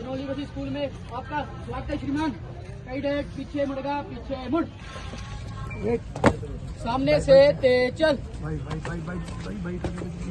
बसी स्कूल में। आपका स्वागत है श्रीमान। कैडेट पीछे मुड़गा, पीछे मुड़। सामने से ते चल। भाई भाई भाई का पीछे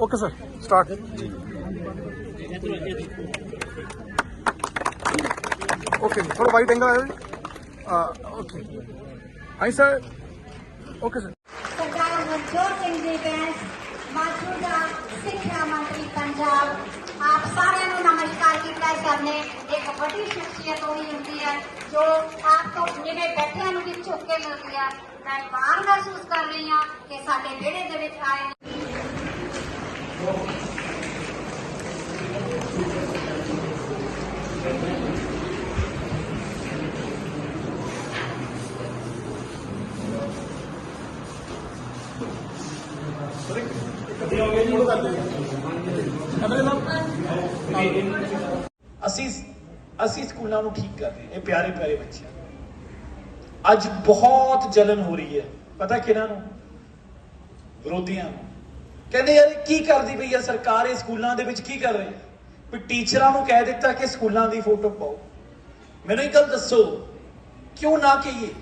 ਓਕੇ ਸਰ ਸਟਾਰਟ ਓਕੇ ਥੋੜਾ ਵਾਈਟ ਐਂਗਲ ਆਇਆ ਜੀ। ਓਕੇ ਹਾਂਜੀ ਸਰ ਓਕੇ ਸਰ ਪੰਜਾਬ ਆਪ ਸਾਰਿਆਂ ਨੂੰ ਨਮਸਕਾਰ ਕੀਤਾ ਕਰਨੇ ਇੱਕ ਵੱਡੀ ਸ਼ਖਸੀਅਤ ਹੋਈ ਹੁੰਦੀ ਹੈ ਜੋ ਆਪ ਤੋਂ ਜਿਵੇਂ ਬੈਠਿਆਂ ਨੂੰ ਵੀ ਝੁੱਕ ਕੇ ਮਿਲਦੀ ਹੈ ਮੈਂ ਮਾਣ ਮਹਿਸੂਸ ਕਰ ਰਹੀ ਹਾਂ ਕਿ ਸਾਡੇ ਵਿਹੜੇ ਦੇ ਵਿੱਚ ਆਏ ਨੇ ਅਸੀਂ ਅਸੀਂ ਸਕੂਲਾਂ ਨੂੰ ਠੀਕ ਕਰ ਰਹੇ ਇਹ ਪਿਆਰੇ ਪਿਆਰੇ ਬੱਚੇ ਅੱਜ ਬਹੁਤ ਜਲਨ ਹੋ ਰਹੀ ਹੈ। ਪਤਾ ਕਿਹਨਾਂ ਨੂੰ? ਵਿਰੋਧੀਆਂ ਨੂੰ। ਕਹਿੰਦੇ ਯਾਰ ਕੀ ਕਰਦੀ ਪਈ ਆ ਸਰਕਾਰ? ਇਹ ਸਕੂਲਾਂ ਦੇ ਵਿੱਚ ਕੀ ਕਰ ਰਹੀ ਹੈ? ਵੀ ਟੀਚਰਾਂ ਨੂੰ ਕਹਿ ਦਿੱਤਾ ਕਿ ਸਕੂਲਾਂ ਦੀ ਫੋਟੋ ਪਾਓ। ਮੈਨੂੰ ਇੱਕ ਗੱਲ ਦੱਸੋ, ਕਿਉਂ ਨਾ ਕਹੀਏ?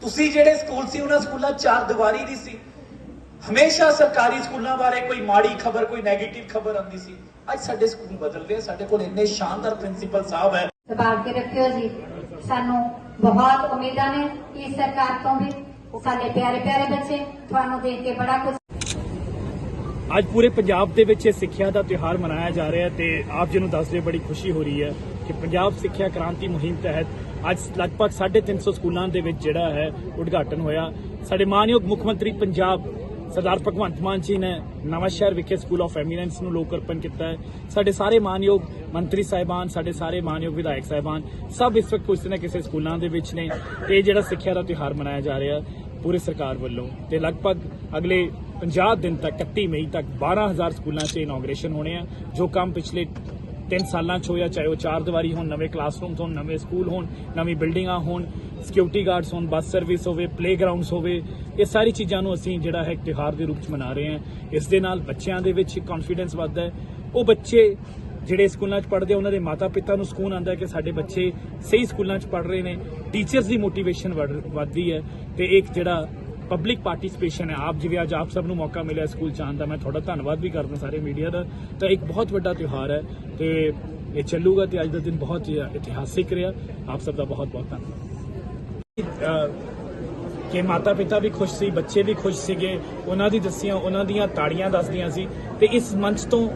ਤੁਸੀਂ ਜਿਹੜੇ ਸਕੂਲ ਸੀ, ਉਹਨਾਂ ਸਕੂਲਾਂ ਚਾਰ ਦੀਵਾਰੀ ਦੀ ਸੀ। ਹਮੇਸ਼ਾ ਸਰਕਾਰੀ ਸਕੂਲਾਂ ਬਾਰੇ ਕੋਈ ਮਾੜੀ ਖਬਰ ਕੋਈ 네ਗੇਟਿਵ ਖਬਰ ਆਉਂਦੀ ਸੀ। ਅੱਜ ਸਾਡੇ ਸਕੂਲ ਬਦਲ ਗਏ ਸਾਡੇ ਕੋਲ ਇੰਨੇ ਸ਼ਾਨਦਾਰ ਪ੍ਰਿੰਸੀਪਲ ਸਾਹਿਬ ਹੈ। ਸੰਭਾਲ ਕੇ ਰੱਖਿਓ ਜੀ। ਸਾਨੂੰ ਬਹੁਤ ਉਮੀਦਾਂ ਨੇ ਇਸ ਸਰਕਾਰ ਤੋਂ ਵੀ ਸਾਡੇ ਪਿਆਰੇ ਪਿਆਰੇ ਬੱਚੇ ਤੁਹਾਨੂੰ ਦੇਖ ਕੇ ਬੜਾ ਕੁਝ ਅੱਜ ਪੂਰੇ ਪੰਜਾਬ ਦੇ ਵਿੱਚ ਇਹ ਸਿੱਖਿਆ ਦਾ ਤਿਉਹਾਰ ਮਨਾਇਆ ਜਾ ਰਿਹਾ ਹੈ ਤੇ ਆਪ ਜੀ ਨੂੰ ਦੱਸਦੇ ਬੜੀ ਖੁਸ਼ੀ ਹੋ ਰਹੀ ਹੈ ਕਿ ਪੰਜਾਬ ਸਿੱਖਿਆ ਕ੍ਰਾਂਤੀ ਮੁਹਿੰਮ ਤਹਿਤ ਅੱਜ ਲਗਭਗ 350 ਸਕੂਲਾਂ ਦੇ ਵਿੱਚ ਜਿਹੜਾ ਹੈ ਉਦਘਾਟਨ ਹੋਇਆ। ਸਾਡੇ ਮਾਨਯੋਗ ਮੁੱਖ ਮੰਤਰੀ ਪੰਜਾਬ ਸਰਦਾਰ ਭਗਵੰਤ ਮਾਨ ਜੀ ਨੇ ਨਵਾਂ ਸ਼ਹਿਰ ਵਿਖੇ ਸਕੂਲ ਆਫ ਐਮੀਨੈਂਸ ਨੂੰ ਲੋਕ ਅਰਪਣ ਕੀਤਾ ਹੈ। ਸਾਡੇ ਸਾਰੇ ਮਾਨਯੋਗ ਮੰਤਰੀ ਸਾਹਿਬਾਨ, ਸਾਡੇ ਸਾਰੇ ਮਾਨਯੋਗ ਵਿਧਾਇਕ ਸਾਹਿਬਾਨ, ਸਭ ਇਸ ਵਕਤ ਕਿਸੇ ਨਾ ਕਿਸੇ ਸਕੂਲਾਂ ਦੇ ਵਿੱਚ ਨੇ। ਤੇ ਇਹ ਜਿਹੜਾ ਸਿੱਖਿਆ ਦਾ ਤਿਉਹਾਰ ਮਨਾਇਆ ਜਾ ਰਿਹਾ, ਪੂਰੇ ਸਰਕਾਰ ਵੱਲੋਂ। ਤੇ ਲਗਭਗ ਅਗਲੇ 50 ਦਿਨ ਤੱਕ 31 ਮਈ ਤੱਕ 12000 ਸਕੂਲਾਂ 'ਚ ਇਨੋਗ੍ਰੇਸ਼ਨ ਹੋਣੇ ਆ, ਜੋ ਕੰਮ ਪਿਛਲੇ 3 ਸਾਲਾਂ 'ਚ ਹੋਇਆ, ਚਾਹੇ ਉਹ ਚਾਰ ਦੀਵਾਰੀ ਹੋਣ, ਨਵੇਂ ਕਲਾਸਰੂਮਸ ਹੋਣ, ਨਵੇਂ ਸਕੂਲ ਹੋਣ, ਨਵੀਂ ਬਿਲਡਿੰਗਾਂ ਹੋਣ ਸਿਕਿਉਰਿਟੀ ਗਾਰਡਸ ਹੋਣ ਬੱਸ ਸਰਵਿਸ ਹੋਵੇ ਪਲੇਗਰਾਉਂਡਸ ਹੋਵੇ, ਇਹ ਸਾਰੀ ਚੀਜ਼ਾਂ ਨੂੰ ਅਸੀਂ ਜਿਹੜਾ ਹੈ ਇੱਕ ਤਿਉਹਾਰ ਦੇ ਰੂਪ 'ਚ ਮਨਾ ਰਹੇ ਹਾਂ। ਇਸ ਦੇ ਨਾਲ ਬੱਚਿਆਂ ਦੇ ਵਿੱਚ ਕੌਨਫੀਡੈਂਸ ਵੱਧਦਾ ਹੈ। ਉਹ ਬੱਚੇ ਜਿਹੜੇ ਸਕੂਲਾਂ 'ਚ ਪੜ੍ਹਦੇ ਉਹਨਾਂ ਦੇ ਮਾਤਾ-ਪਿਤਾ ਨੂੰ ਸਕੂਨ ਆਉਂਦਾ ਕਿ ਸਾਡੇ ਬੱਚੇ ਸਹੀ ਸਕੂਲਾਂ 'ਚ ਪੜ੍ਹ ਰਹੇ ਨੇ। ਟੀਚਰਸ ਦੀ ਮੋਟੀਵੇਸ਼ਨ ਵੱਧਦੀ ਹੈ ਤੇ ਇੱਕ ਜਿਹੜਾ ਪਬਲਿਕ ਪਾਰਟਿਸਿਪੇਸ਼ਨ ਹੈ। ਆਪ ਜਿਵੇਂ ਅੱਜ ਆਪ ਸਭ ਨੂੰ ਮੌਕਾ ਮਿਲਿਆ ਸਕੂਲ ਚ ਆਉਣ ਦਾ, ਮੈਂ ਤੁਹਾਡਾ ਧੰਨਵਾਦ ਵੀ ਕਰਦਾ ਸਾਰੇ ਮੀਡੀਆ ਦਾ। ਤਾਂ ਇੱਕ ਬਹੁਤ ਵੱਡਾ ਤਿਉਹਾਰ ਹੈ ਤੇ ਇਹ ਚੱਲੂਗਾ ਤੇ ਅੱਜ ਦਾ ਦਿਨ ਬਹੁਤ ਹੀ ਇਤਿਹਾਸਿਕ ਰਿਹਾ। ਆਪ ਸਭ ਦਾ ਬਹੁਤ ਬਹੁਤ ਧੰਨਵਾਦ। ਕਿ ਮਾਤਾ ਪਿਤਾ ਵੀ ਖੁਸ਼ ਸੀ, ਬੱਚੇ ਵੀ ਖੁਸ਼ ਸੀਗੇ, ਉਹਨਾਂ ਦੀ ਦੱਸੀਆਂ ਉਹਨਾਂ ਦੀਆਂ ਤਾੜੀਆਂ ਦੱਸਦੀਆਂ ਸੀ ਤੇ ਇਸ ਮੰਚ ਤੋਂ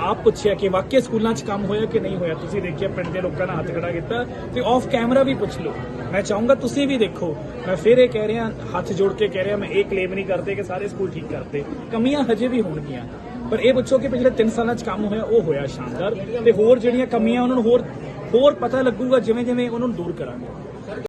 ਆਪ ਪੁੱਛਿਆ ਕਿ ਵਾਕਿਆ ਸਕੂਲਾਂ 'ਚ ਕੰਮ ਹੋਇਆ ਕਿ ਨਹੀਂ ਹੋਇਆ? ਤੁਸੀਂ ਦੇਖਿਆ ਪਿੰਡ ਦੇ ਲੋਕਾਂ ਨੇ ਹੱਥ ਖੜਾ ਕੀਤਾ ਤੇ ਆਫ ਕੈਮਰਾ ਵੀ ਪੁੱਛ ਲਓ। ਮੈਂ ਚਾਹੂੰਗਾ ਤੁਸੀਂ ਵੀ ਦੇਖੋ। ਮੈਂ ਫਿਰ ਇਹ ਕਹਿ ਰਿਹਾ, ਹੱਥ ਜੋੜ ਕੇ ਕਹਿ ਰਿਹਾ, ਮੈਂ ਇਹ ਕਲੇਮ ਨਹੀਂ ਕਰਦੇ ਕਿ ਸਾਰੇ ਸਕੂਲ ਠੀਕ ਕਰਦੇ। ਕਮੀਆਂ ਹਜੇ ਵੀ ਹੋਣਗੀਆਂ। ਪਰ ਇਹ ਪੁੱਛੋ ਕਿ ਪਿਛਲੇ 3 ਸਾਲਾਂ 'ਚ ਕੰਮ ਹੋਇਆ, ਉਹ ਹੋਇਆ ਸ਼ਾਨਦਾਰ। ਤੇ ਹੋਰ ਜਿਹੜੀਆਂ ਕਮੀਆਂ, ਉਹਨਾਂ ਨੂੰ ਹੋਰ ਹੋਰ ਪਤਾ ਲੱਗੂਗਾ ਜਿਵੇਂ ਜਿਵੇਂ ਉਹਨਾਂ ਨੂੰ ਦੂਰ ਕਰਾਂਗੇ।